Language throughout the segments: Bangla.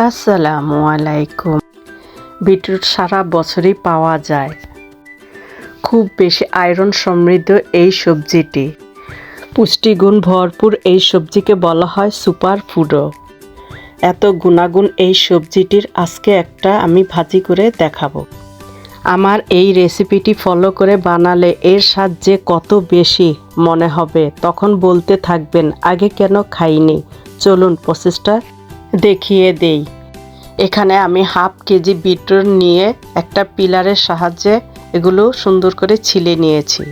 আসসালামু আলাইকুম। বিটরুট সারা বছরই পাওয়া যায়। খুব বেশি আয়রন সমৃদ্ধ এই সবজিটি। পুষ্টিগুণ ভরপুর এই সবজিকে বলা হয় সুপার ফুডও এত গুণাগুণ এই সবজিটির আজকে একটা আমি ভাজি করে দেখাবো। আমার এই রেসিপিটি ফলো করে বানালে এর স্বাদ যে কত বেশি মনে হবে, তখন বলতে থাকবেন, আগে কেন খাইনি? চলুন, প্রসেসটা দেখিয়ে দেই। এখানে আমি হাফ কেজি বিটরুট নিয়ে একটা পিলারের সাহায্যে এগুলো সুন্দর করে ছিলে নিয়েছি।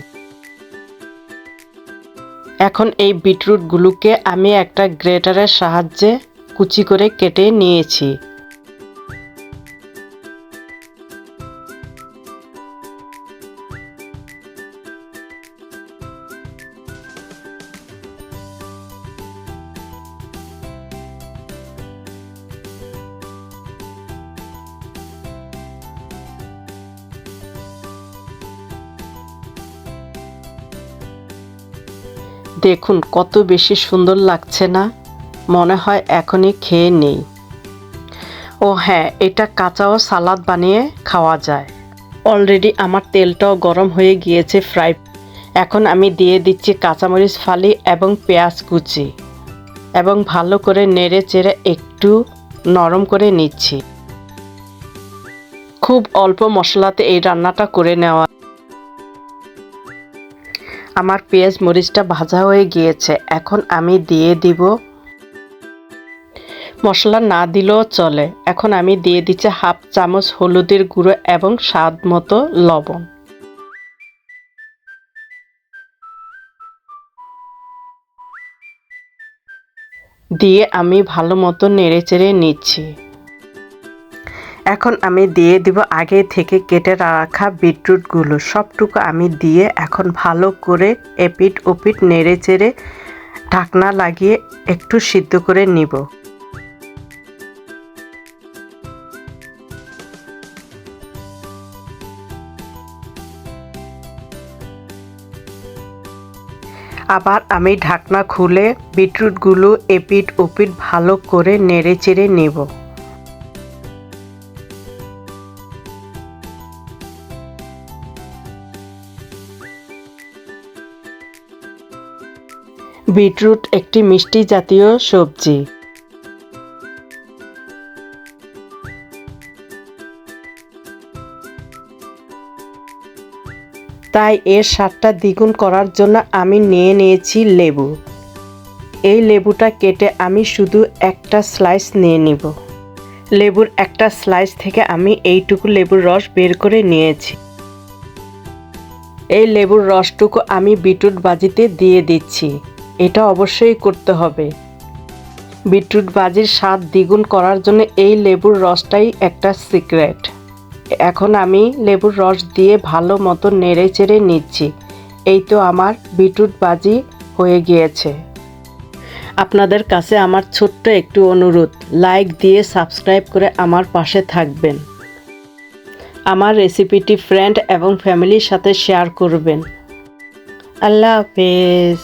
এখন এই বিটরুটগুলোকে আমি একটা গ্রেটারের সাহায্যে কুচি করে কেটে নিয়েছি। দেখুন কত বেশি সুন্দর লাগছে না। মনে হয় এখনই খেয়ে নেই। ও হ্যাঁ এটা কাঁচাও সালাদ বানিয়ে খাওয়া যায়। অলরেডি আমার তেলটাও গরম হয়ে গিয়েছে ফ্রাই। এখন আমি দিয়ে দিচ্ছি কাঁচামরিচ ফালি এবং পেঁয়াজ কুচি। এবং ভালো করে নেড়ে চেড়ে একটু নরম করে নিচ্ছি। খুব অল্প মশলাতে এই রান্নাটা করে নেওয়া আমার পেঁয়াজ মরিচটা ভাজা হয়ে গিয়েছে, এখন আমি দিয়ে দিব। মশলা না দিলেও চলে, এখন আমি দিয়ে দিচ্ছি হাফ চামচ হলুদের গুঁড়ো এবং স্বাদ মতো লবণ। দিয়ে আমি ভালো মতো নেড়ে চেড়ে নিচ্ছি। এখন আমি দিয়ে দিব আগে থেকে কেটে রাখা বিটরুটগুলো। সবটুকু আমি দিয়ে এখন ভালো করে এপিট ওপিট নেড়ে চেড়ে ঢাকনা লাগিয়ে একটু সিদ্ধ করে নিব। আবার আমি ঢাকনা খুলে বিটরুটগুলো এপিট ওপিট ভালো করে নেড়ে চেড়ে নেব। বিটরুট একটি মিষ্টি জাতীয় সবজি। তাই এর স্বাদটা দ্বিগুণ করার জন্য আমি নিয়ে নিয়েছি লেবু। এই লেবুটা কেটে আমি শুধু একটা স্লাইস নিয়ে নিব। লেবুর একটা স্লাইস থেকে আমি এইটুকু লেবুর রস বের করে নিয়েছি। এই লেবুর রসটুকু আমি বিটরুট বাজিতে দিয়ে দিচ্ছি। এটা অবশ্যই করতে হবে। বিটরুট বাজির স্বাদ দ্বিগুণ করার জন্য এই লেবুর রসটাই একটা সিক্রেট। এখন আমি লেবুর রস দিয়ে ভালো মতো নেড়ে চেড়ে নিচ্ছি। এই তো আমার বিটরুট বাজি হয়ে গিয়েছে। আপনাদের কাছে আমার ছোট্ট একটু অনুরোধ, লাইক দিয়ে সাবস্ক্রাইব করে আমার পাশে থাকবেন। আমার রেসিপিটি ফ্রেন্ড এবং ফ্যামিলির সাথে শেয়ার করবেন। আল্লাহ হাফেজ।